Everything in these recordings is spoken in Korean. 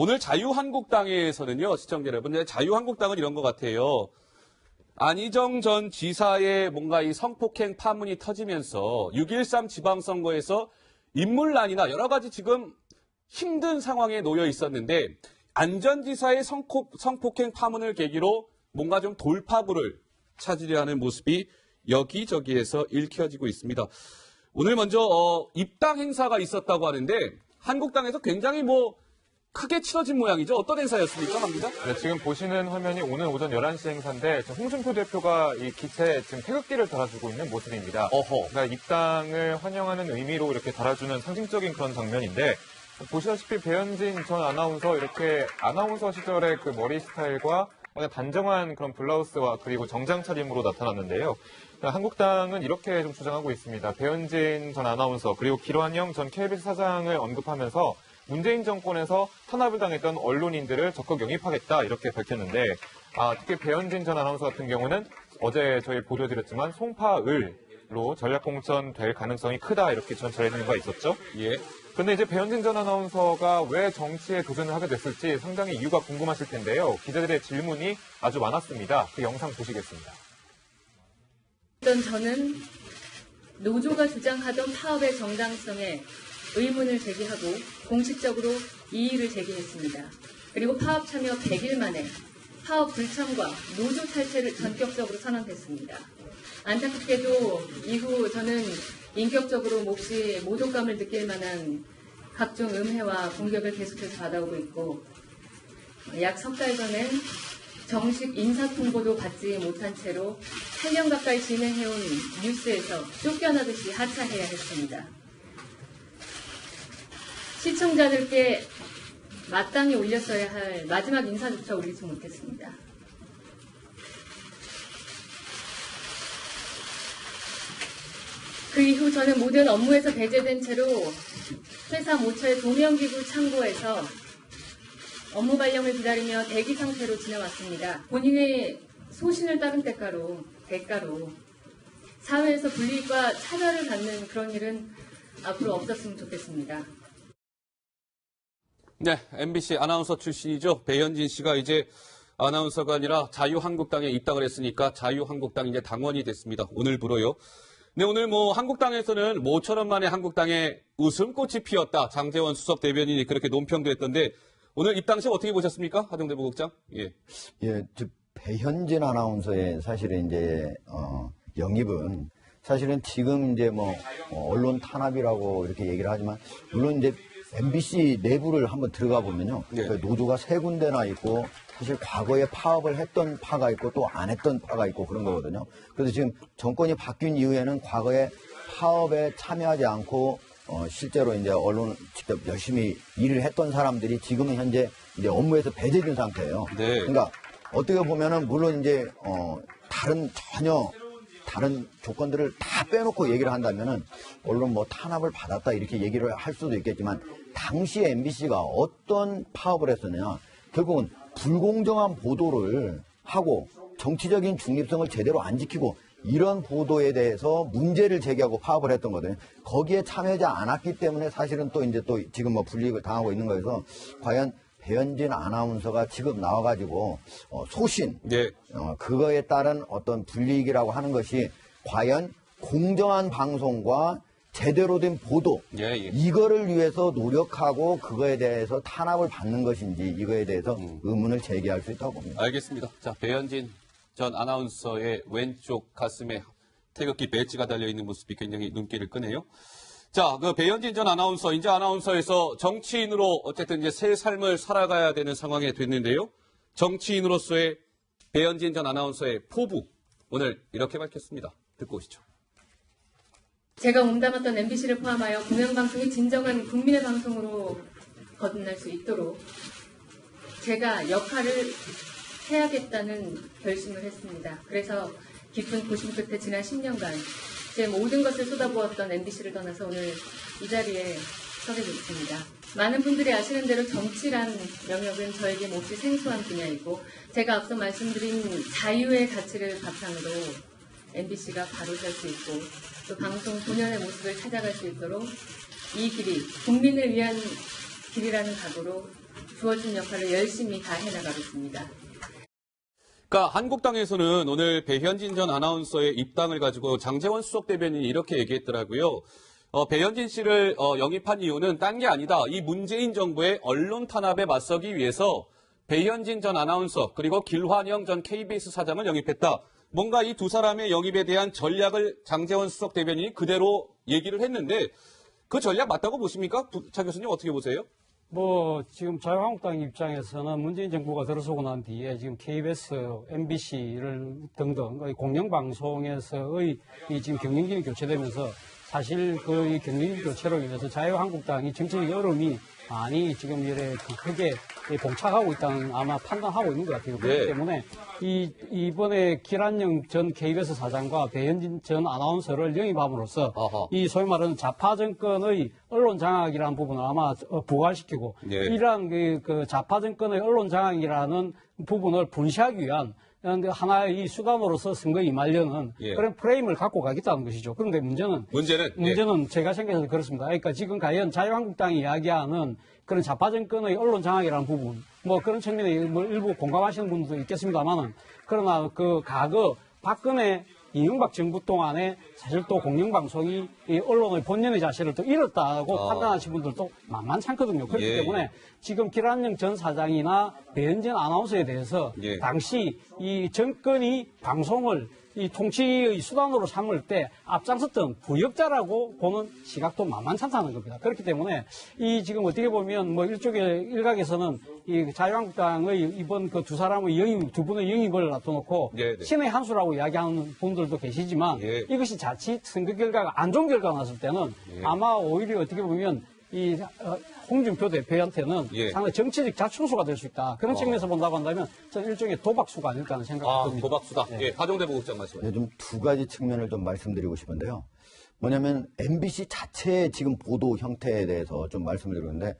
오늘 자유한국당에서는요, 시청자 여러분, 자유한국당은 이런 것 같아요. 안희정 전 지사의 뭔가 이 성폭행 파문이 터지면서 6.13 지방선거에서 인물난이나 여러 가지 지금 힘든 상황에 놓여 있었는데 안전지사의 성폭, 성폭행 파문을 계기로 뭔가 좀 돌파구를 찾으려 하는 모습이 여기저기에서 읽혀지고 있습니다. 오늘 먼저 어, 입당 행사가 있었다고 하는데 한국당에서 굉장히 뭐 크게 치러진 모양이죠. 어떤 행사였습니까, 강 기자? 네, 지금 보시는 화면이 오늘 오전 11시 행사인데 홍준표 대표가 이 기체에 지금 태극기를 달아주고 있는 모습입니다. 어허. 그러니까 입당을 환영하는 의미로 이렇게 달아주는 상징적인 그런 장면인데 보시다시피 배현진 전 아나운서 이렇게 아나운서 시절의 그 머리 스타일과 그냥 단정한 그런 블라우스와 그리고 정장 차림으로 나타났는데요. 그러니까 한국당은 이렇게 좀 주장하고 있습니다. 배현진 전 아나운서 그리고 길환영 전 KBS 사장을 언급하면서 문재인 정권에서 탄압을 당했던 언론인들을 적극 영입하겠다 이렇게 밝혔는데 아, 특히 배현진 전 아나운서 같은 경우는 어제 저희 보도드렸지만 송파을로 전략공천 될 가능성이 크다 이렇게 전달해드린 바 있었죠. 예. 근데 이제 배현진 전 아나운서가 왜 정치에 도전을 하게 됐을지 상당히 이유가 궁금하실 텐데요. 기자들의 질문이 아주 많았습니다. 그 영상 보시겠습니다. 어떤 저는 노조가 주장하던 파업의 정당성에 의문을 제기하고 공식적으로 이의를 제기했습니다. 그리고 파업 참여 100일 만에 파업 불참과 노조 탈퇴를 전격적으로 선언했습니다. 안타깝게도 이후 저는 인격적으로 몹시 모독감을 느낄 만한 각종 음해와 공격을 계속해서 받아오고 있고 약 석 달 전엔 정식 인사 통보도 받지 못한 채로 8년 가까이 진행해온 뉴스에서 쫓겨나듯이 하차해야 했습니다. 시청자들께 마땅히 올렸어야 할 마지막 인사조차 올리지 못했습니다. 그 이후 저는 모든 업무에서 배제된 채로 회사 모처의 도명기구 창고에서 업무 발령을 기다리며 대기 상태로 지내왔습니다. 본인의 소신을 따른 대가로, 대가로 사회에서 불이익과 차별을 받는 그런 일은 앞으로 없었으면 좋겠습니다. 네, MBC 아나운서 출신이죠. 배현진 씨가 이제 아나운서가 아니라 자유한국당에 입당을 했으니까 자유한국당 이제 당원이 됐습니다. 오늘부로요. 네, 오늘 뭐 한국당에서는 모처럼 만에 한국당에 웃음꽃이 피었다. 장재원 수석 대변인이 그렇게 논평도 했던데 오늘 입당 시 어떻게 보셨습니까? 하정대 부국장. 예. 예, 저 배현진 아나운서의 사실은 이제 어, 영입은 사실은 지금 이제 뭐 어, 언론 탄압이라고 이렇게 얘기를 하지만 물론 이제 MBC 내부를 한번 들어가 보면요, 네. 그 노조가 세 군데나 있고 사실 과거에 파업을 했던 파가 있고 또 안 했던 파가 있고 그런 거거든요. 그래서 지금 정권이 바뀐 이후에는 과거에 파업에 참여하지 않고 어, 실제로 이제 언론 직접 열심히 일을 했던 사람들이 지금은 현재 이제 업무에서 배제된 상태예요. 네. 그러니까 어떻게 보면은 물론 이제 어 다른 전혀 다른 조건들을 다 빼놓고 얘기를 한다면은 물론 뭐 탄압을 받았다 이렇게 얘기를 할 수도 있겠지만 당시에 MBC가 어떤 파업을 했었냐 결국은 불공정한 보도를 하고 정치적인 중립성을 제대로 안 지키고 이런 보도에 대해서 문제를 제기하고 파업을 했던 거거든요. 거기에 참여하지 않았기 때문에 사실은 또 이제 또 지금 뭐 불이익을 당하고 있는 거여서 과연 배현진 아나운서가 지금 나와가지고 어, 소신 네. 어, 그거에 따른 어떤 불이익이라고 하는 것이 과연 공정한 방송과 제대로 된 보도 예, 예. 이거를 위해서 노력하고 그거에 대해서 탄압을 받는 것인지 이거에 대해서 의문을 제기할 수 있다고 봅니다. 알겠습니다. 자, 배현진 전 아나운서의 왼쪽 가슴에 태극기 배지가 달려 있는 모습이 굉장히 눈길을 끄네요. 자, 그 배현진 전 아나운서, 이제 아나운서에서 정치인으로 어쨌든 이제 새 삶을 살아가야 되는 상황에 됐는데요. 정치인으로서의 배현진 전 아나운서의 포부, 오늘 이렇게 밝혔습니다. 듣고 오시죠. 제가 몸담았던 MBC를 포함하여 공영방송이 진정한 국민의 방송으로 거듭날 수 있도록 제가 역할을 해야겠다는 결심을 했습니다. 그래서 깊은 고심 끝에 지난 10년간 제 모든 것을 쏟아부었던 MBC를 떠나서 오늘 이 자리에 서게 됐습니다. 많은 분들이 아시는 대로 정치란 영역은 저에게 몹시 생소한 분야이고 제가 앞서 말씀드린 자유의 가치를 바탕으로 MBC가 바로 설 수 있고 또 방송 본연의 모습을 찾아갈 수 있도록 이 길이 국민을 위한 길이라는 각오로 주어진 역할을 열심히 다 해 나가겠습니다. 그러니까 한국당에서는 오늘 배현진 전 아나운서의 입당을 가지고 장재원 수석 대변인이 이렇게 얘기했더라고요. 어, 배현진 씨를 어, 영입한 이유는 딴 게 아니다. 이 문재인 정부의 언론 탄압에 맞서기 위해서 배현진 전 아나운서 그리고 길환영 전 KBS 사장을 영입했다. 뭔가 이 두 사람의 영입에 대한 전략을 장재원 수석 대변인이 그대로 얘기를 했는데 그 전략 맞다고 보십니까? 부- 차 교수님 어떻게 보세요? 뭐 지금 자유한국당 입장에서는 문재인 정부가 들어서고 난 뒤에 지금 KBS, MBC를 등등 의 공영방송에서의 이 지금 경영진이 교체되면서 사실 그이 경영진 교체로 인해서 자유한국당이 정치적 어려움이 많이 지금 이래 그 크게 봉착하고 있다는 아마 판단하고 있는 것 같아요. 그렇기 네. 때문에 이 이번에 기란영 전 KBS 사장과 배현진 전 아나운서를 영입함으로써 아하. 이 소위 말하는 좌파 정권의 언론 장악이라는 부분을 아마 어, 부활시키고 예. 이러한 그, 그 좌파 정권의 언론 장악이라는 부분을 분시하기 위한 하나의 이 수단으로서 선거에 임하려는 예. 그런 프레임을 갖고 가겠다는 것이죠. 그런데 문제는 문제는 예. 문제는 제가 생각해서 그렇습니다. 그러니까 지금 과연 자유한국당이 이야기하는 그런 좌파 정권의 언론 장악이라는 부분, 뭐 그런 측면에 뭐 일부 공감하시는 분들도 있겠습니다만은 그러나 그 과거 박근혜 이명박 정부 동안에 사실 또 공영방송이 이 언론의 본연의 자세를 또 잃었다고 아. 판단하시는 분들도 만만찮거든요. 그렇기 예, 때문에 지금 길한영 전 사장이나 배현진 아나운서에 대해서 예. 당시 이 정권이 방송을 이 통치의 수단으로 삼을 때 앞장섰던 부역자라고 보는 시각도 만만찮다는 겁니다. 그렇기 때문에 이 지금 어떻게 보면 뭐 일종의 일각에서는 이 자유한국당의 이번 그 두 사람의 영입, 두 분의 영입을 놔둬놓고 네, 네. 신의 한 수라고 이야기하는 분들도 계시지만 예. 이것이 자칫 선거 결과가 안 좋은 결과가 났을 때는 예. 아마 오히려 어떻게 보면 이 어, 홍준표 대표한테는 예. 상당히 정치적 자충수가 될 수 있다. 그런 어. 측면에서 본다고 한다면 저는 일종의 도박수가 아닐까 하는 생각이 아, 듭니다. 도박수다. 예. 예, 하종대 부국장 말씀. 네, 좀두 가지 측면을 좀 말씀드리고 싶은데요. 뭐냐면 MBC 자체의 지금 보도 형태에 대해서 좀 말씀드리는데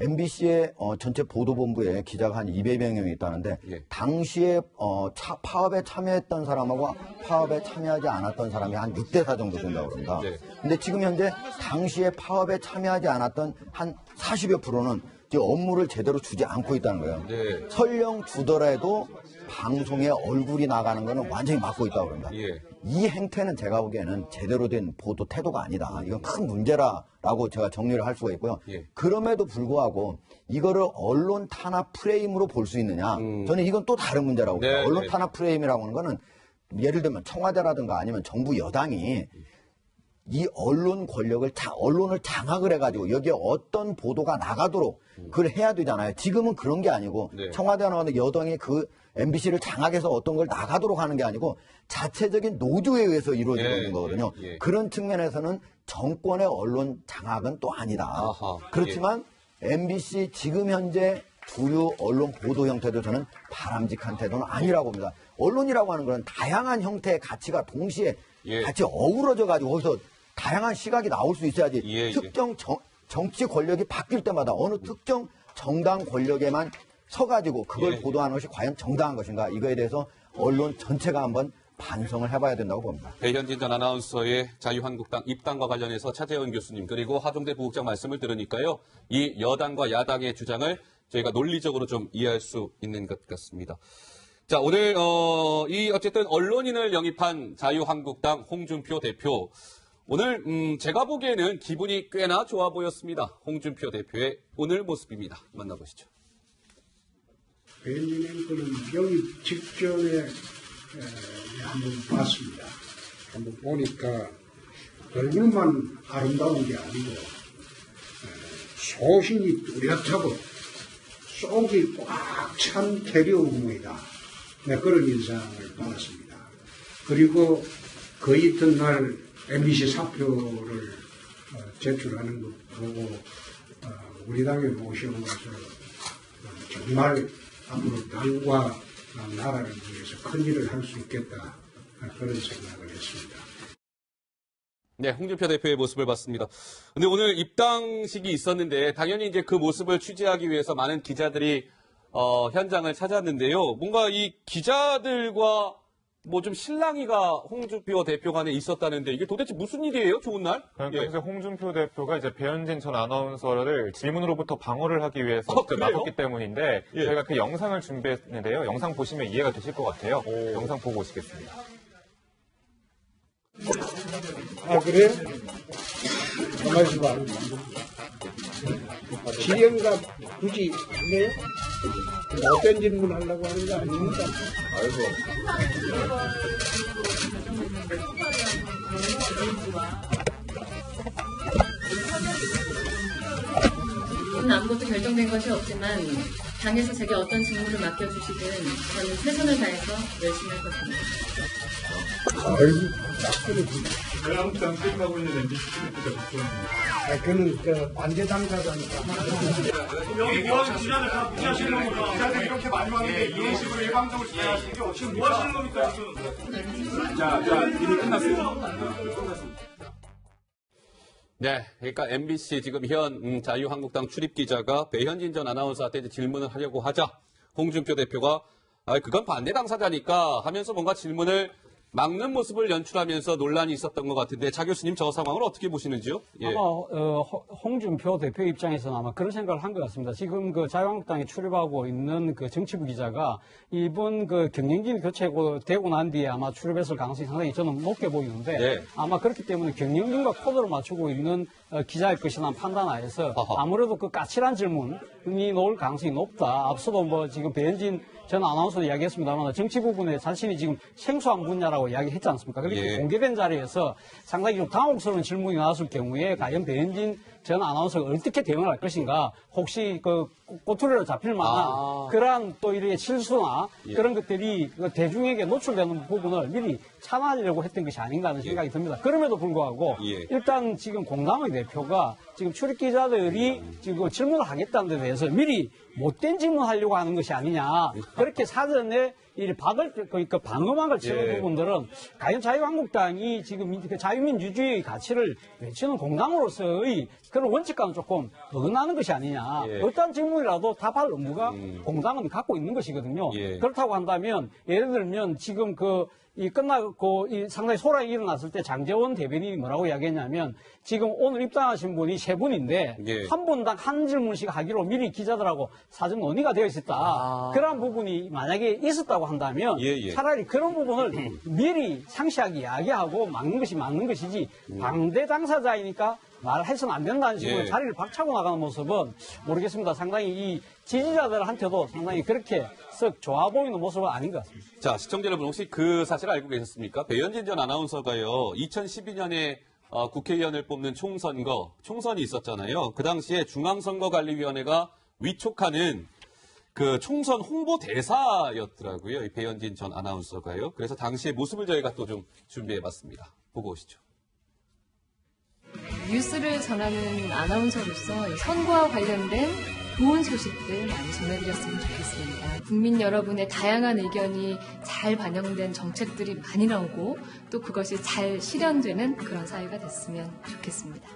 MBC의 어, 전체 보도본부에 기자가 한 200여 명이 있다는데 예. 당시에 어, 차- 파업에 참여했던 사람하고 파업에 참여하지 않았던 사람이 한 6대 4 정도 된다고 그럽니다. 네. 근데 지금 현재 당시에 파업에 참여하지 않았던 한 40여 프로는 업무를 제대로 주지 않고 있다는 거예요. 네. 설령 주더라도 방송에 얼굴이 나가는 거는 완전히 막고 있다고 그럽니다. 예. 이 행태는 제가 보기에는 제대로 된 보도 태도가 아니다. 이건 큰 문제라라고 제가 정리를 할 수가 있고요. 예. 그럼에도 불구하고 이거를 언론 탄압 프레임으로 볼 수 있느냐? 저는 이건 또 다른 문제라고 음. 네, 봐요. 언론 네. 탄압 프레임이라고 하는 거는 예를 들면 청와대라든가 아니면 정부 여당이 이 언론 권력을 자- 언론을 장악을 해가지고 여기에 어떤 보도가 나가도록 그걸 해야 되잖아요. 지금은 그런 게 아니고 네. 청와대나 여당이 그 MBC를 장악해서 어떤 걸 나가도록 하는 게 아니고 자체적인 노조에 의해서 이루어지는 예, 거거든요. 예, 예. 그런 측면에서는 정권의 언론 장악은 또 아니다. 아하, 그렇지만 MBC 지금 현재 주요 언론 보도 형태도 저는 바람직한 태도는 아니라고 봅니다. 언론이라고 하는 건 다양한 형태의 가치가 동시에 예. 같이 어우러져 가지고 거기서 다양한 시각이 나올 수 있어야지 예, 예. 특정 정, 정치 권력이 바뀔 때마다 어느 특정 정당 권력에만 서가지고 그걸 예. 보도하는 것이 과연 정당한 것인가 이거에 대해서 언론 전체가 한번 반성을 해봐야 된다고 봅니다. 배현진 전 아나운서의 자유한국당 입당과 관련해서 차재원 교수님 그리고 하종대 부국장 말씀을 들으니까요. 이 여당과 야당의 주장을 저희가 논리적으로 좀 이해할 수 있는 것 같습니다. 자, 오늘 어, 이 어쨌든 언론인을 영입한 자유한국당 홍준표 대표 오늘 음, 제가 보기에는 기분이 꽤나 좋아 보였습니다. 홍준표 대표의 오늘 모습입니다. 만나보시죠. 앵커는 영입 직전에 에, 한번 봤습니다. 한번 보니까 얼굴만 아름다운 게 아니고 에, 소신이 뚜렷하고 속이 꽉 찬 대려움이다. 네, 그런 인상을 받았습니다. 그리고 그 이튿날 MBC 사표를 어, 제출하는 것 보고 어, 우리 당에 모셔온 것을 정말 앞으로 당과 나라를 위해서 큰 일을 할 수 있겠다 그런 생각을 했습니다. 네, 홍준표 대표의 모습을 봤습니다. 근데 오늘 입당식이 있었는데 당연히 이제 그 모습을 취재하기 위해서 많은 기자들이 어, 현장을 찾았는데요. 뭔가 이 기자들과 뭐좀 실랑이가 홍준표 대표 간에 있었다는데 이게 도대체 무슨 일이에요? 좋은 날? 그러니까 예. 홍준표 대표가 이제 배현진 전 아나운서를 질문으로부터 방어를 하기 위해서 그래요? 나섰기 때문인데 예. 저희가 그 영상을 준비했는데요. 영상 보시면 이해가 되실 것 같아요. 영상 보고 오시겠습니다. 아 그래? 가만히 봐. 지령가 굳이 그래요? 어떤 질문 하려고 하는 거 아닙니까? 아무것도 결정된 것이 없지만 당에서 제게 어떤 직무를 맡겨주시든 저는 최선을 다해서 열심히 할 있는 MBC 국정입니다. 아, 그는 저 반대 당사자니까. 이런 기자들 다 무시하시는 겁니까? 기자들 이렇게 많이 왔는데 이런 식으로 일방적으로 진행하시는 게 지금 뭐 하시는 겁니까 지금? 자, 자, 이미 끝났어요. 네, 그러니까 MBC 지금 현 음, 자유한국당 출입 기자가 배현진 전 아나운서한테 질문을 하려고 하자. 홍준표 대표가 아, 그건 반대 당사자니까 하면서 뭔가 질문을 막는 모습을 연출하면서 논란이 있었던 것 같은데 자 교수님 저 상황을 어떻게 보시는지요? 예. 아마 어, 허- 홍준표 대표 입장에서는 아마 그런 생각을 한 것 같습니다. 지금 그 자유한국당에 출입하고 있는 그 정치부 기자가 이번 그 경영진 교체고 되고 난 뒤에 아마 출입했을 가능성이 상당히 저는 높게 보이는데 네. 아마 그렇기 때문에 경영진과 코드를 맞추고 있는 어, 기자일 것이라는 판단하에서. 아무래도 그 까칠한 질문이 나올 가능성이 높다. 앞서도 뭐 지금 배현진 전 아나운서 이야기했습니다만 정치 부분에 자신이 지금 생소한 분야라고 이야기했지 않습니까? 그렇게 예. 공개된 자리에서 상당히 좀 당혹스러운 질문이 나왔을 경우에 과연 배현진 전 아나운서가 어떻게 대응을 할 것인가 혹시 그 꼬투리로 잡힐 만한 아. 그러한 또 이런 실수나 예. 그런 것들이 그 대중에게 노출되는 부분을 미리 참아내려고 했던 것이 아닌가 하는 생각이 듭니다. 그럼에도 불구하고 예. 일단 지금 공당의 대표가 지금 출입 기자들이 지금 질문을 하겠다는 데 대해서 미리 못된 질문하려고 하는 것이 아니냐. 그렇게 사전에 이 박을 그, 그 방어막을 치는 예. 부분들은 과연 자유한국당이 지금 민- 그 자유민주주의의 가치를 외치는 공당으로서의 그런 원칙과는 조금 어긋나는 것이 아니냐. 예. 어떤 질문이라도 답할 의무가 공당은 갖고 있는 것이거든요. 예. 그렇다고 한다면 예를 들면 지금 그 이 끝나고 이 상당히 소란이 일어났을 때 장재원 대변인이 뭐라고 이야기했냐면 지금 오늘 입당하신 분이 세 분인데 예. 한 분당 한 질문씩 하기로 미리 기자들하고 사전 논의가 되어 있었다. 그러한 부분이 만약에 있었다고 한다면 아. 예, 예. 차라리 그런 부분을 미리 상시하게 이야기하고 막는 것이 맞는 것이지 방대 당사자이니까 말해서는 안 된다는 식으로 예. 자리를 박차고 나가는 모습은 모르겠습니다. 상당히 이 지지자들한테도 상당히 그렇게 썩 좋아 보이는 모습은 아닌 것 같습니다. 자, 시청자 여러분 혹시 그 사실 알고 계셨습니까? 배현진 전 아나운서가요, 2012년에 어, 국회의원을 뽑는 총선거, 총선이 있었잖아요. 그 당시에 중앙선거관리위원회가 위촉하는 그 총선 홍보 대사였더라고요. 이 배현진 전 아나운서가요. 그래서 당시의 모습을 저희가 또 좀 준비해 봤습니다. 보고 오시죠. 뉴스를 전하는 아나운서로서 이 선거와 관련된 좋은 소식들 많이 전해드렸으면 좋겠습니다. 국민 여러분의 다양한 의견이 잘 반영된 정책들이 많이 나오고 또 그것이 잘 실현되는 그런 사회가 됐으면 좋겠습니다.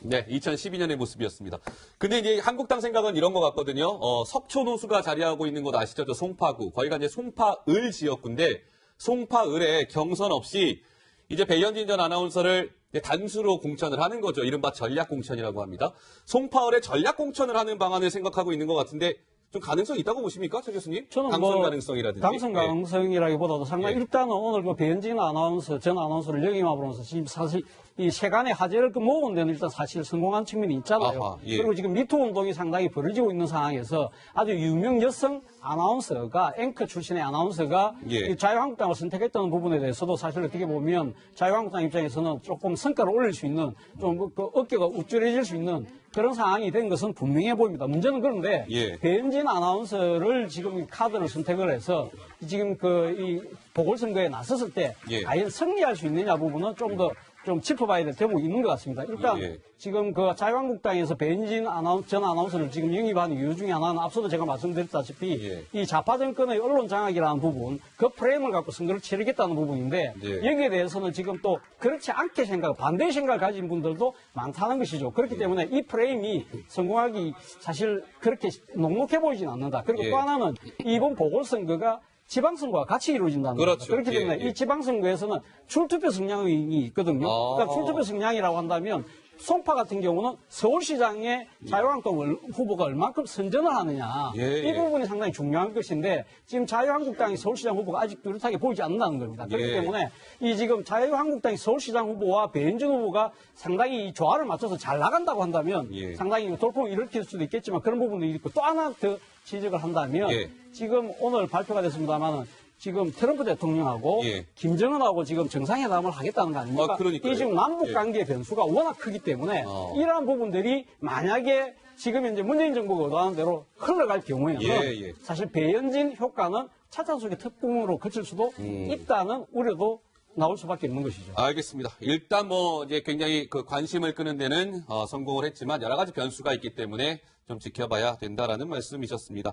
네, 2012년의 모습이었습니다. 근데 이제 한국당 생각은 이런 것 같거든요. 어, 석촌호수가 자리하고 있는 곳 아시죠? 저 송파구. 거기가 이제 송파을 지역구인데, 송파을에 경선 없이 이제 배현진 전 아나운서를 단수로 공천을 하는 거죠. 이른바 전략 공천이라고 합니다. 송파을에 전략 공천을 하는 방안을 생각하고 있는 것 같은데, 좀 가능성이 있다고 보십니까? 최 교수님? 저는 당선 뭐 가능성이라든지. 당선 네. 가능성이라기보다도 상당히 예. 일단은 오늘 그 배현진 아나운서 전 아나운서를 역임함으로써 지금 사실 이 세간의 화제를 그 모은 데는 일단 사실 성공한 측면이 있잖아요. 아하, 예. 그리고 지금 미투 운동이 상당히 벌어지고 있는 상황에서 아주 유명 여성 아나운서가 앵커 출신의 아나운서가 예. 이 자유한국당을 선택했다는 부분에 대해서도 사실 어떻게 보면 자유한국당 입장에서는 조금 성과를 올릴 수 있는 좀 그 어깨가 우쭐해질 수 있는 그런 상황이 된 것은 분명해 보입니다. 문제는 그런데 예. 배현진 아나운서를 지금 이 카드를 선택을 해서 지금 그 이 보궐선거에 나섰을 때 예. 과연 승리할 수 있느냐 부분은 좀 더 좀 짚어봐야 될 대목이 있는 것 같습니다. 일단 예. 지금 그 자유한국당에서 배현진 아나운, 전 아나운서를 지금 영입하는 이유 중에 하나는 앞서도 제가 말씀드렸다시피 예. 이 좌파 정권의 언론 장악이라는 부분, 그 프레임을 갖고 선거를 치르겠다는 부분인데 예. 여기에 대해서는 지금 또 그렇지 않게 생각, 반대의 생각을 가진 분들도 많다는 것이죠. 그렇기 때문에 이 프레임이 성공하기 사실 그렇게 녹록해 보이진 않는다. 그리고 예. 또 하나는 이번 보궐선거가 지방선거와 같이 이루어진다는 그렇죠. 겁니다. 그렇기 예, 때문에 예. 이 지방선거에서는 출투표 성향이 있거든요. 아. 그러니까 출투표 성향이라고 한다면 송파 같은 경우는 서울시장의 자유한국당 후보가 얼만큼 선전을 하느냐 예, 이 예. 부분이 상당히 중요한 것인데 지금 자유한국당이 서울시장 후보가 아직 뚜렷하게 보이지 않는다는 겁니다. 그렇기 예. 때문에 이 지금 자유한국당이 서울시장 후보와 배현진 후보가 상당히 이 조화를 맞춰서 잘 나간다고 한다면 예. 상당히 돌풍을 일으킬 수도 있겠지만 그런 부분도 있고 또 하나 더 지적을 한다면 예. 지금 오늘 발표가 됐습니다만은 지금 트럼프 대통령하고 예. 김정은하고 지금 정상회담을 하겠다는 거 아닙니까? 아, 그러니까요. 이 지금 남북 예. 관계 변수가 워낙 크기 때문에 어. 이러한 부분들이 만약에 지금 이제 문재인 정부가 의도하는 대로 흘러갈 경우에는 예, 예. 사실 배현진 효과는 차차 속의 특공으로 그칠 수도 음. 있다는 우려도 나올 수밖에 없는 것이죠. 알겠습니다. 일단 뭐 이제 굉장히 그 관심을 끄는 데는 어, 성공을 했지만 여러 가지 변수가 있기 때문에 좀 지켜봐야 된다라는 말씀이셨습니다.